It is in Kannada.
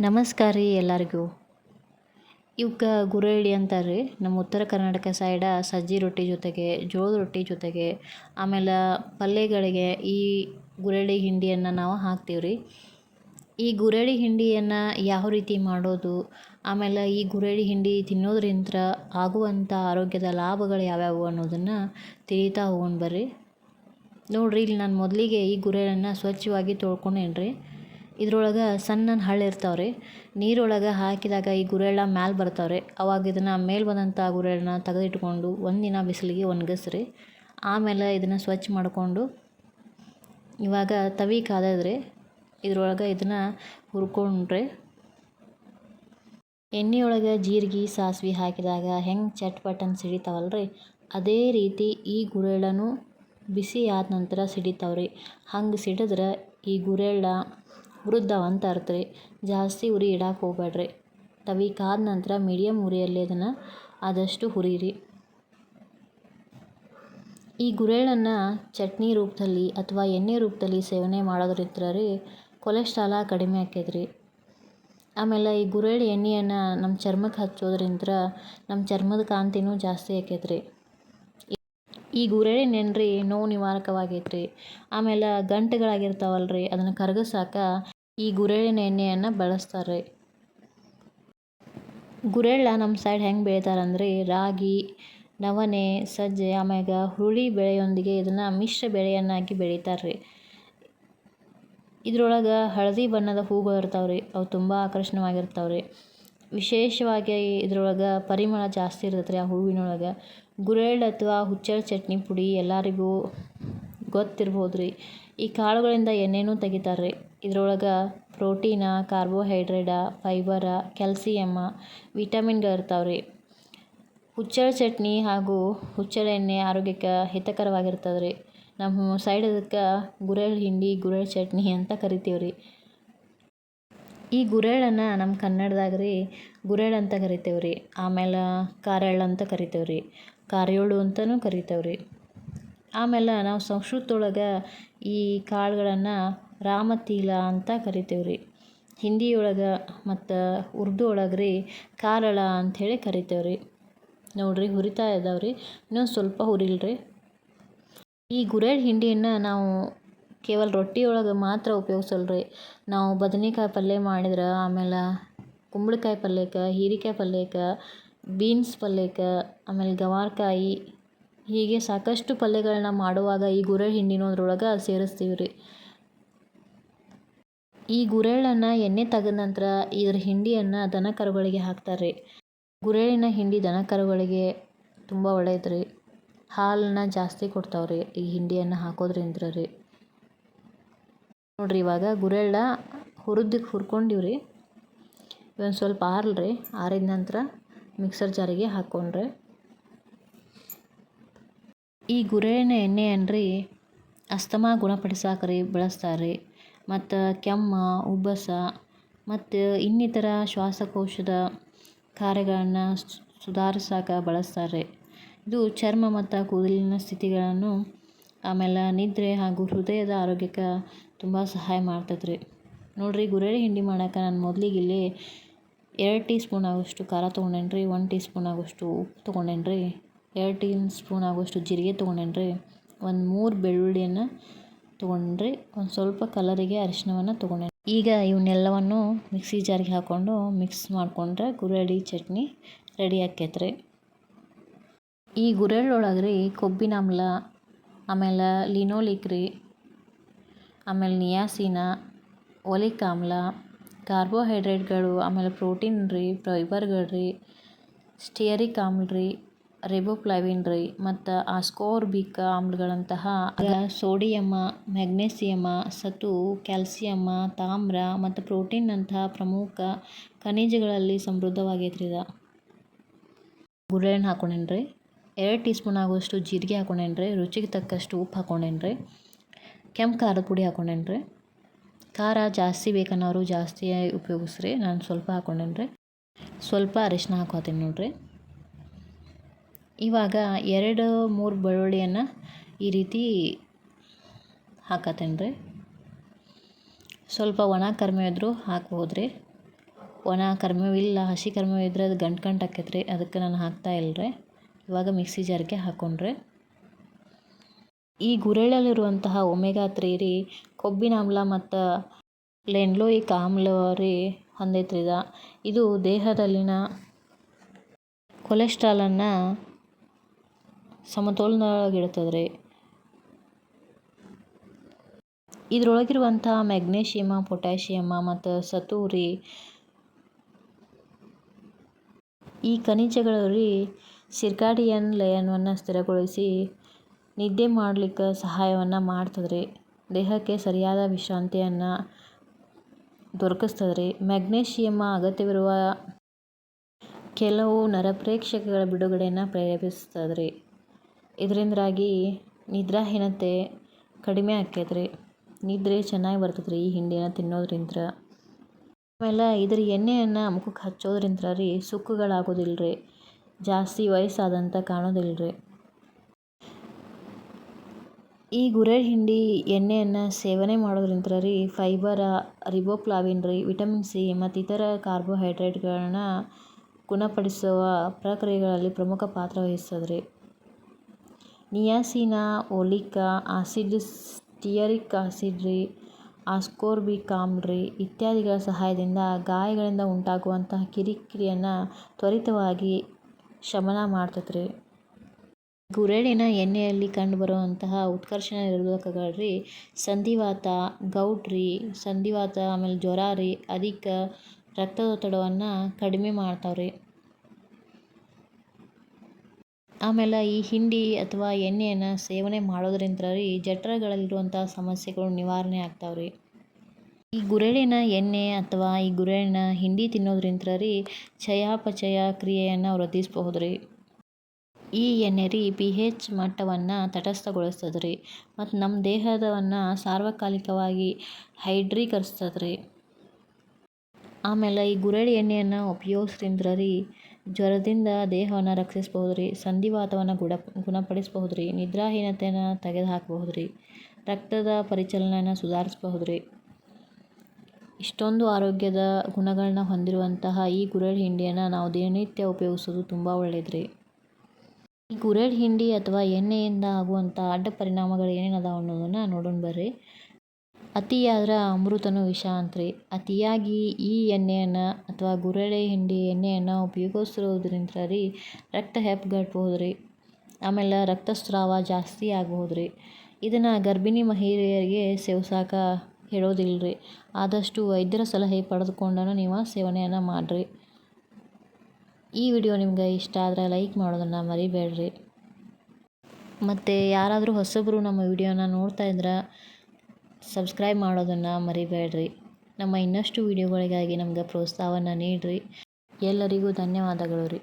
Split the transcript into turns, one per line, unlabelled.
ನಮಸ್ಕಾರ ರೀ ಎಲ್ಲರಿಗೂ. ಇವಕ್ಕೆ ಗುರೇಳಿ ಅಂತಾರೆ ರೀ ನಮ್ಮ ಉತ್ತರ ಕರ್ನಾಟಕ ಸೈಡ ಸಜ್ಜಿ ರೊಟ್ಟಿ ಜೊತೆಗೆ, ಜೋಳದ ರೊಟ್ಟಿ ಜೊತೆಗೆ, ಆಮೇಲೆ ಪಲ್ಯಗಳಿಗೆ ಈ ಗುರೇಳಿ ಹಿಂಡಿಯನ್ನು ನಾವು ಹಾಕ್ತೀವಿ ರೀ ಈ ಗುರೇಳಿ ಹಿಂಡಿಯನ್ನು ಯಾವ ರೀತಿ ಮಾಡೋದು, ಆಮೇಲೆ ಈ ಗುರೇಳಿ ಹಿಂಡಿ ತಿನ್ನೋದ್ರಿಂದ ಆಗುವಂಥ ಆರೋಗ್ಯದ ಲಾಭಗಳು ಯಾವ್ಯಾವು ಅನ್ನೋದನ್ನು ತಿಳಿತಾ ಹೋಗೋಣ ಬರ್ರಿ. ನೋಡಿರಿ, ಇಲ್ಲಿ ನಾನು ಮೊದಲಿಗೆ ಈ ಗುರೇಳನ್ನು ಸ್ವಚ್ಛವಾಗಿ ತೊಳ್ಕೊಂಡೇನ್ರಿ. ಇದ್ರೊಳಗೆ ಸಣ್ಣ ಹಳ್ಳಿ ಇರ್ತಾವೆ ರೀ ನೀರೊಳಗೆ ಹಾಕಿದಾಗ ಈ ಗುರೆಳ್ಳ ಮ್ಯಾಲೆ ಬರ್ತಾವೆ ರೀ ಅವಾಗ ಇದನ್ನು ಮೇಲೆ ಬಂದಂಥ ಗುರೆಳ್ಳನ ತೆಗೆದಿಟ್ಕೊಂಡು ಒಂದಿನ ಬಿಸಿಲಿಗೆ ಒಣಗಿಸ್ರಿ. ಆಮೇಲೆ ಇದನ್ನು ಸ್ವಚ್ಛ ಮಾಡಿಕೊಂಡು ಇವಾಗ ತವಿ ಕಾದದ್ರಿ. ಇದ್ರೊಳಗೆ ಇದನ್ನು ಹುರ್ಕೊಂಡ್ರೆ. ಎಣ್ಣೆಯೊಳಗೆ ಜೀರಿಗೆ, ಸಾಸಿವೆ ಹಾಕಿದಾಗ ಹೆಂಗೆ ಚಟ್ಪಟನ್ ಸಿಡಿತಾವಲ್ರಿ? ಅದೇ ರೀತಿ ಈ ಗುರೆಳ್ಳನೂ ಬಿಸಿ ಆದ ನಂತರ ಸಿಡಿತಾವ್ರಿ. ಹಂಗೆ ಸಿಡಿದ್ರೆ ಈ ಗುರೇಳ ಹುರಿದಾವ ಅರ್ಥ ರೀ ಜಾಸ್ತಿ ಉರಿ ಇಡಕ್ಕೆ ಹೋಗ್ಬೇಡ್ರಿ ತವಿ ಕಾದ ನಂತರ ಮೀಡಿಯಮ್ ಉರಿಯಲ್ಲಿ ಅದನ್ನು ಆದಷ್ಟು ಹುರಿರಿ. ಈ ಗುರೇಳನ್ನು ಚಟ್ನಿ ರೂಪದಲ್ಲಿ ಅಥವಾ ಎಣ್ಣೆ ರೂಪದಲ್ಲಿ ಸೇವನೆ ಮಾಡೋದ್ರಿಂದ ರೀ ಕೊಲೆಸ್ಟ್ರಾಲ ಕಡಿಮೆ ಆಕೈತ್ರಿ. ಆಮೇಲೆ ಈ ಗುರೇಳಿ ಎಣ್ಣೆಯನ್ನು ನಮ್ಮ ಚರ್ಮಕ್ಕೆ ಹಚ್ಚೋದ್ರಿಂದ ನಮ್ಮ ಚರ್ಮದ ಕಾಂತಿನೂ ಜಾಸ್ತಿ ಆಕೈತ್ರಿ. ಈ ಗುರೆಳೆ ನೆನ್ರಿ ನೋವು ನಿವಾರಕವಾಗೈತ್ರಿ. ಆಮೇಲೆ ಗಂಟೆಗಳಾಗಿರ್ತಾವಲ್ಲ ರೀ ಅದನ್ನು ಕರಗಿಸಾಕ ಈ ಗುರೆಳ್ಳಿನ ಎಣ್ಣೆಯನ್ನು ಬಳಸ್ತಾರೆ. ಗುರೆಳ್ಳ ನಮ್ಮ ಸೈಡ್ ಹೆಂಗೆ ಬೆಳೀತಾರಂದ್ರೆ ರಾಗಿ, ನವಣೆ, ಸಜ್ಜೆ, ಆಮ್ಯಾಗ ಹುರುಳಿ ಬೆಳೆಯೊಂದಿಗೆ ಇದನ್ನು ಮಿಶ್ರ ಬೆಳೆಯನ್ನಾಗಿ ಬೆಳಿತಾರೆ ರೀ ಇದ್ರೊಳಗೆ ಹಳದಿ ಬಣ್ಣದ ಹೂಗಳು ಇರ್ತಾವೆ ರೀ ಅವು ತುಂಬ ಆಕರ್ಷಣವಾಗಿರ್ತಾವೆ ರೀ ವಿಶೇಷವಾಗಿ ಇದ್ರೊಳಗೆ ಪರಿಮಳ ಜಾಸ್ತಿ ಇರ್ತೈತೆ ರೀ ಆ ಹೂವಿನೊಳಗೆ. ಗುರೆಳ್ಳು ಅಥವಾ ಹುಚ್ಚಳ ಚಟ್ನಿ ಪುಡಿ ಎಲ್ಲರಿಗೂ ಗೊತ್ತಿರ್ಬೋದು ರೀ ಈ ಕಾಳುಗಳಿಂದ ಎಣ್ಣೆನೂ ತೆಗಿತಾರೆ ರೀ ಇದ್ರೊಳಗೆ ಪ್ರೋಟೀನ, ಕಾರ್ಬೋಹೈಡ್ರೇಟ, ಫೈಬರ ಕ್ಯಾಲ್ಸಿಯಮ್ಮ ವಿಟಮಿನ್ಗಳು ಇರ್ತಾವೆ ರೀ ಹುಚ್ಚಳ ಚಟ್ನಿ ಹಾಗೂ ಹುಚ್ಚಳ ಎಣ್ಣೆ ಆರೋಗ್ಯಕ್ಕೆ ಹಿತಕರವಾಗಿರ್ತದೆ ರೀ ನಮ್ಮ ಸೈಡ್ ಅದಕ್ಕೆ ಗುರೆಳ್ ಹಿಂಡಿ ಗುರೆಳ್ಳು ಚಟ್ನಿ ಅಂತ ಕರಿತೀವಿ ರೀ ಈ ಗುರೆಳ್ಳನ್ನು ನಮ್ಮ ಕನ್ನಡದಾಗ ರೀ ಗುರೆಳ್ ಅಂತ ಕರಿತೇವೆ ರೀ ಆಮೇಲೆ ಕಾರೆಳ್ಳು ಅಂತ ಕರಿತೇವೆ ರೀ ಕಾರ್ಯೋಳು ಅಂತಲೂ ಕರಿತೇವೆ ರೀ ಆಮೇಲೆ ನಾವು ಸಂಸ್ಕೃತದೊಳಗೆ ಈ ಕಾಳುಗಳನ್ನು ರಾಮತೀಲ ಅಂತ ಕರಿತೇವೆ ರೀ. ಹಿಂದಿಯೊಳಗೆ ಮತ್ತು ಉರ್ದು ಒಳಗೆ ರೀ ಕಾರಳ ಅಂಥೇಳಿ ಕರಿತೇವೆ ರೀ. ನೋಡಿರಿ ಹುರಿತಾ ಇದಾವೆ ರೀ. ಇನ್ನೊಂದು ಸ್ವಲ್ಪ ಹುರಿಲ್ರಿ ಈ ಗುರೇಳ್ ಹಿಂಡಿಯನ್ನು ನಾವು ಕೇವಲ ರೊಟ್ಟಿ ಒಳಗೆ ಮಾತ್ರ ಉಪಯೋಗಿಸಲ್ಲ ರೀ. ನಾವು ಬದನೆಕಾಯಿ ಪಲ್ಯ ಮಾಡಿದ್ರೆ ಆಮೇಲೆ ಕುಂಬಳಕಾಯಿ ಪಲ್ಯಕ್ಕೆ ಹೀರಿಕಾಯಿ ಪಲ್ಯಕ್ಕೆ ಬೀನ್ಸ್ ಪಲ್ಯಕ್ಕೆ ಆಮೇಲೆ ಗವಾರಕಾಯಿ ಹೀಗೆ ಸಾಕಷ್ಟು ಪಲ್ಯಗಳನ್ನ ಮಾಡುವಾಗ ಈ ಗುರೆಳ್ ಹಿಂಡಿನೋದ್ರೊಳಗೆ ಸೇರಿಸ್ತೀವಿ ರೀ ಈ ಗುರೆಳನ್ನು ಎಣ್ಣೆ ತೆಗೆದ ನಂತರ ಇದರ ಹಿಂಡಿಯನ್ನು ದನ ಕರುಗಳಿಗೆ ಹಾಕ್ತಾರೆ ರೀ ಗುರೆಳಿನ ಹಿಂಡಿ ದನ ಕರುಗಳಿಗೆ ತುಂಬ ಒಳ್ಳೆಯದು ರೀ ಹಾಲನ್ನ ಜಾಸ್ತಿ ಕೊಡ್ತಾವ್ರಿ ಈ ಹಿಂಡಿಯನ್ನು ಹಾಕೋದ್ರಿಂದ ರೀ ನೋಡ್ರಿ ಇವಾಗ ಗುರೆಳ್ಳ ಹುರಿದಕ್ಕೆ ಹುರ್ಕೊಂಡಿವಿ ರೀ ಒಂದು ಸ್ವಲ್ಪ ಆರಲ್ರಿ, ಆರಿದ ನಂತರ ಮಿಕ್ಸರ್ ಜಾರಿಗೆ ಹಾಕ್ಕೊಂಡ್ರೆ ಈ ಗುರೆಳ್ಳಿನ ಎಣ್ಣೆಯನ್ನು ರೀ ಅಸ್ತಮಾ ಗುಣಪಡಿಸಾಕ ರೀ ಬಳಸ್ತಾರೆ ಮತ್ತು ಕೆಮ್ಮ, ಉಬ್ಬಸ, ಮತ್ತು ಇನ್ನಿತರ ಶ್ವಾಸಕೋಶದ ಕಾರ್ಯಗಳನ್ನು ಸುಧಾರಿಸಾಕ ಬಳಸ್ತಾರೆ ಇದು ಚರ್ಮ ಮತ್ತು ಕೂದಲಿನ ಸ್ಥಿತಿಗಳನ್ನು, ಆಮೇಲೆ ನಿದ್ರೆ ಹಾಗೂ ಹೃದಯದ ಆರೋಗ್ಯಕ್ಕೆ ತುಂಬ ಸಹಾಯ ಮಾಡ್ತೈತೆ ರೀ ನೋಡಿರಿ ಗುರೇಳಿ ಹಿಂಡಿ ಮಾಡೋಕೆ ನಾನು ಮೊದಲಿಗೆ ಇಲ್ಲಿ ಎರಡು ಟೀ ಸ್ಪೂನ್ ಆಗೋಷ್ಟು ಖಾರ ತೊಗೊಂಡೇನಿ ರೀ ಒನ್ ಟೀ ಸ್ಪೂನ್ ಆಗೋಷ್ಟು ಉಪ್ಪು ತೊಗೊಂಡೇನಿ ರೀ ಎರಡು ಟೀ ಸ್ಪೂನ್ ಆಗೋಷ್ಟು ಜೀರಿಗೆ ತೊಗೊಂಡೇನಿ ರೀ ಒಂದು ಮೂರು ಬೆಳ್ಳುಳ್ಳಿಯನ್ನು ತೊಗೊಂಡ್ರಿ. ಒಂದು ಸ್ವಲ್ಪ ಕಲರಿಗೆ ಅರಿಶಿನವನ್ನು ತೊಗೊಂಡೆ ಈಗ ಇವನ್ನೆಲ್ಲವನ್ನು ಮಿಕ್ಸಿ ಜಾರಿಗೆ ಹಾಕ್ಕೊಂಡು ಮಿಕ್ಸ್ ಮಾಡಿಕೊಂಡ್ರೆ ಗುರೇಳಿ ಚಟ್ನಿ ರೆಡಿ ಆಕೈತ್ರಿ. ಈ ಗುರೆಳ್ಳೊಳಗೆ ರೀ ಕೊಬ್ಬಿನ ಆಮ್ಲ ಆಮೇಲೆ ಲಿನೋಲಿಕ್ ರೀ ಆಮೇಲೆ ನಿಯಾಸಿನ, ಒಲಿಕ್ ಆಮ್ಲ ಕಾರ್ಬೋಹೈಡ್ರೇಟ್ಗಳು, ಆಮೇಲೆ ಪ್ರೋಟೀನ್ ರೀ ಫೈಬರ್ಗಳು ರೀ ಸ್ಟಿಯರಿಕ್ ಆಮ್ಲ ರೀ ರಿಬೋಫ್ಲಾವಿನ್ ರೈ ಮತ್ತು ಆಸ್ಕೋರ್ಬಿಕ್ ಆಮ್ಲಗಳಂತಹ ಸೋಡಿಯಂ ಮ್ಯಾಗ್ನೇಸಿಯಮ ಸತು ಕ್ಯಾಲ್ಸಿಯಂ, ತಾಮ್ರ ಮತ್ತು ಪ್ರೋಟೀನ್ನಂತಹ ಪ್ರಮುಖ ಖನಿಜಗಳಲ್ಲಿ ಸಮೃದ್ಧವಾಗೈತ್ರಿ ಇದು. ಗುರೇಳನ್ನ ಹಾಕೊಂಡೇನಿ ರೀ? ಎರಡು ಟೀ ಸ್ಪೂನ್ ಆಗುವಷ್ಟು ಜೀರಿಗೆ ಹಾಕೊಂಡೇನಿ ರೀ? ರುಚಿಗೆ ತಕ್ಕಷ್ಟು ಉಪ್ಪು ಹಾಕೊಂಡೇನಿ ರೀ? ಕೆಂಪು ಖಾರದ ಪುಡಿ ಹಾಕೊಂಡೇನಿ ರೀ? ಖಾರ ಜಾಸ್ತಿ ಬೇಕನ್ನೋರು ಜಾಸ್ತಿ ಉಪಯೋಗಿಸ್ರಿ. ನಾನು ಸ್ವಲ್ಪ ಹಾಕೊಂಡೇನಿ ರೀ? ಸ್ವಲ್ಪ ಅರಿಶಿನ ಹಾಕೋತೀನಿ ನೋಡಿರಿ. ಇವಾಗ ಎರಡು ಮೂರು ಬೆಳ್ಳುಳ್ಳಿಯನ್ನು ಈ ರೀತಿ ಹಾಕತ್ತೇನೆ ರೀ. ಸ್ವಲ್ಪ ಒಣ ಕರ್ಮೆ ಇದ್ದರೂ ಹಾಕ್ಬೋದು ರೀ. ಒಣ ಕರ್ಮೇವಿಲ್ಲ ಹಸಿ ಕರ್ಮೇವು ಇದ್ದರೆ ಅದು ಗಂಟು ಗಂಟು ಹಾಕೈತ್ರಿ ಅದಕ್ಕೆ ನಾನು ಹಾಕ್ತಾ ಇಲ್ಲ ರೀ. ಇವಾಗ ಮಿಕ್ಸಿ ಜಾರ್ಗೆ ಹಾಕ್ಕೊಂಡ್ರೆ ಈ ಗುರೆಳ್ಳಲ್ಲಿರುವಂತಹ ಒಮೆಗಾ ತ್ರೀ ರೀ, ಕೊಬ್ಬಿನ ಆಮ್ಲ ಮತ್ತು ಲೆನ್ಲೋಯಿಕ್ ಆಮ್ಲ ರೀ ಹೊಂದೈತ್ರಿ ಇದು. ಇದು ದೇಹದಲ್ಲಿನ ಕೊಲೆಸ್ಟ್ರಾಲನ್ನು ಸಮತೋಲನದೊಳಗಿಡ್ತದೆ ಇದರೊಳಗಿರುವಂಥ ಮೆಗ್ನೇಷಿಯಮ ಪೊಟ್ಯಾಷಿಯಮ ಮತ್ತು ಸತೂರಿ ಈ ಖನಿಜಗಳು ರೀ ಸಿರ್ಕಾಡಿಯನ್ ಲಯನವನ್ನು ಸ್ಥಿರಗೊಳಿಸಿ ನಿದ್ದೆ ಮಾಡಲಿಕ್ಕೆ ಸಹಾಯವನ್ನು ಮಾಡ್ತದ್ರಿ. ದೇಹಕ್ಕೆ ಸರಿಯಾದ ವಿಶ್ರಾಂತಿಯನ್ನು ದೊರಕಿಸ್ತದ್ರಿ. ಮೆಗ್ನೇಷಿಯಮ ಅಗತ್ಯವಿರುವ ಕೆಲವು ನರಪ್ರೇಕ್ಷಕಗಳ ಬಿಡುಗಡೆಯನ್ನು ಪ್ರೇರೇಪಿಸ್ತದೆ ರೀ ಇದರಿಂದಾಗಿ ನಿದ್ರಾಹೀನತೆ ಕಡಿಮೆ ಆಕೈತೆ ರೀ ನಿದ್ರೆ ಚೆನ್ನಾಗಿ ಬರ್ತದೆ ರೀ ಈ ಹಿಂಡಿನ ತಿನ್ನೋದ್ರಿಂದ ಆಮೇಲೆ ಇದ್ರ ಎಣ್ಣೆಯನ್ನು ಮುಖಕ್ಕೆ ಹಚ್ಚೋದ್ರಿಂದ ರೀ ಸುಕ್ಕುಗಳಾಗೋದಿಲ್ಲ ರೀ ಜಾಸ್ತಿ ವಯಸ್ಸಾದಂಥ ಕಾಣೋದಿಲ್ಲ ರೀ ಈ ಗುರೇಳ್ ಹಿಂಡಿ ಎಣ್ಣೆಯನ್ನು ಸೇವನೆ ಮಾಡೋದ್ರಿಂದ ರೀ ಫೈಬರ, ರಿಬೋಪ್ಲಾವಿನ್ ರೀ, ವಿಟಮಿನ್ ಸಿ ಮತ್ತು ಇತರ ಕಾರ್ಬೋಹೈಡ್ರೇಟ್ಗಳನ್ನ ಗುಣಪಡಿಸುವ ಪ್ರಕ್ರಿಯೆಗಳಲ್ಲಿ ಪ್ರಮುಖ ಪಾತ್ರ ವಹಿಸ್ತದೆ ರೀ ನಿಯಾಸಿನ ಓಲಿಕ ಆಸಿಡ್, ಸ್ಟಿಯರಿಕ್ ಆಸಿಡ್ ರೀ ಆಸ್ಕೋರ್ಬಿಕ್ ಆಮ್ಲ ರೀ ಇತ್ಯಾದಿಗಳ ಸಹಾಯದಿಂದ ಗಾಯಗಳಿಂದ ಉಂಟಾಗುವಂತಹ ಕಿರಿಕಿರಿಯನ್ನು ತ್ವರಿತವಾಗಿ ಶಮನ ಮಾಡ್ತೈತೆ ರೀ. ಗುರೆಳ್ಳಿನ ಎಣ್ಣೆಯಲ್ಲಿ ಕಂಡುಬರುವಂತಹ ಉತ್ಕರ್ಷಣ ನಿರೋಧಕಗಳು ರೀ, ಸಂಧಿವಾತ, ಗೌಟ್ ರೀ, ಸಂಧಿವಾತ ಆಮೇಲೆ ಜ್ವರ ರೀ, ಅಧಿಕ ರಕ್ತದೊತ್ತಡವನ್ನು ಕಡಿಮೆ ಮಾಡ್ತಾವೆ ರೀ ಆಮೇಲೆ ಈ ಹಿಂಡಿ ಅಥವಾ ಎಣ್ಣೆಯನ್ನು ಸೇವನೆ ಮಾಡೋದ್ರಿಂದ ರೀ ಜಠರಗಳಲ್ಲಿರುವಂಥ ಸಮಸ್ಯೆಗಳು ನಿವಾರಣೆ ಆಗ್ತಾವೆ ರೀ. ಈ ಗುರೆಳಿನ ಎಣ್ಣೆ ಅಥವಾ ಈ ಗುರೆಳ್ಳಿನ ಹಿಂಡಿ ತಿನ್ನೋದ್ರಿಂದ ರೀ ಚಯಾಪಚಯ ಕ್ರಿಯೆಯನ್ನು ವೃದ್ಧಿಸಬಹುದು ರೀ. ಈ ಎಣ್ಣೆ ರೀ ಪಿ ಹೆಚ್ ಮಟ್ಟವನ್ನು ತಟಸ್ಥಗೊಳಿಸ್ತದೆ ರೀ ಮತ್ತು ನಮ್ಮ ದೇಹದವನ್ನು ಸಾರ್ವಕಾಲಿಕವಾಗಿ ಹೈಡ್ರೀಕರಿಸ್ತದೆ ರೀ. ಆಮೇಲೆ ಈ ಗುರೆಳ್ಳಿ ಎಣ್ಣೆಯನ್ನು ಉಪಯೋಗಿಸ್ರಿಂದ ರೀ ಜ್ವರದಿಂದ ದೇಹವನ್ನು ರಕ್ಷಿಸ್ಬಹುದು ರೀ ಸಂಧಿವಾತವನ್ನು ಗುಣ ಗುಣಪಡಿಸ್ಬಹುದು ರೀ ನಿದ್ರಾಹೀನತೆಯನ್ನು ತೆಗೆದುಹಾಕ್ಬಹುದು ರೀ ರಕ್ತದ ಪರಿಚಲನೆಯನ್ನು ಸುಧಾರಿಸ್ಬಹುದು ರೀ ಇಷ್ಟೊಂದು ಆರೋಗ್ಯದ ಗುಣಗಳನ್ನ ಹೊಂದಿರುವಂತಹ ಈ ಗುರೆಳ್ಳು ಹಿಂಡಿಯನ್ನು ನಾವು ದಿನನಿತ್ಯ ಉಪಯೋಗಿಸೋದು ತುಂಬ ಒಳ್ಳೆಯದು ರೀ ಈ ಗುರೆಳ್ಳು ಹಿಂಡಿ ಅಥವಾ ಎಣ್ಣೆಯಿಂದ ಆಗುವಂಥ ಅಡ್ಡ ಪರಿಣಾಮಗಳು ಏನೇನು ಅದಾವ ಅನ್ನೋದನ್ನು ನೋಡೋಣ ಬರ್ರಿ. ಅತಿಯಾದ್ರೆ ಅಮೃತನು ವಿಷ ಅಂತ್ರಿ ಅತಿಯಾಗಿ ಈ ಎಣ್ಣೆಯನ್ನು ಅಥವಾ ಗುರಳೆ ಹಿಂಡಿ ಎಣ್ಣೆಯನ್ನು ಉಪಯೋಗಿಸಿರೋದ್ರಿಂದ ರೀ ರಕ್ತ ಹೆಪ್ಪುಗಟ್ಬೋದು ರೀ ಆಮೇಲೆ ರಕ್ತಸ್ರಾವ ಜಾಸ್ತಿ ಆಗಬಹುದು ರೀ ಇದನ್ನು ಗರ್ಭಿಣಿ ಮಹಿಳೆಯರಿಗೆ ಸೇವಿಸಾಕ ಹೇಳೋದಿಲ್ಲ ರೀ ಆದಷ್ಟು ವೈದ್ಯರ ಸಲಹೆ ಪಡೆದುಕೊಂಡನು ನೀವು ಸೇವನೆಯನ್ನು ಮಾಡಿರಿ. ಈ ವಿಡಿಯೋ ನಿಮ್ಗೆ ಇಷ್ಟ ಆದರೆ ಲೈಕ್ ಮಾಡೋದನ್ನು ಮರಿಬೇಡ್ರಿ. ಮತ್ತು ಯಾರಾದರೂ ಹೊಸಬರು ನಮ್ಮ ವಿಡಿಯೋನ ನೋಡ್ತಾ ಇದ್ರೆ ಸಬ್ಸ್ಕ್ರೈಬ್ ಮಾಡೋದನ್ನು ಮರಿಬೇಡ್ರಿ. ನಮ್ಮ ಇನ್ನಷ್ಟು ವಿಡಿಯೋಗಳಿಗಾಗಿ ನಮ್ಗೆ ಪ್ರೋತ್ಸಾಹವನ್ನು ನೀಡಿರಿ. ಎಲ್ಲರಿಗೂ ಧನ್ಯವಾದಗಳು ರೀ.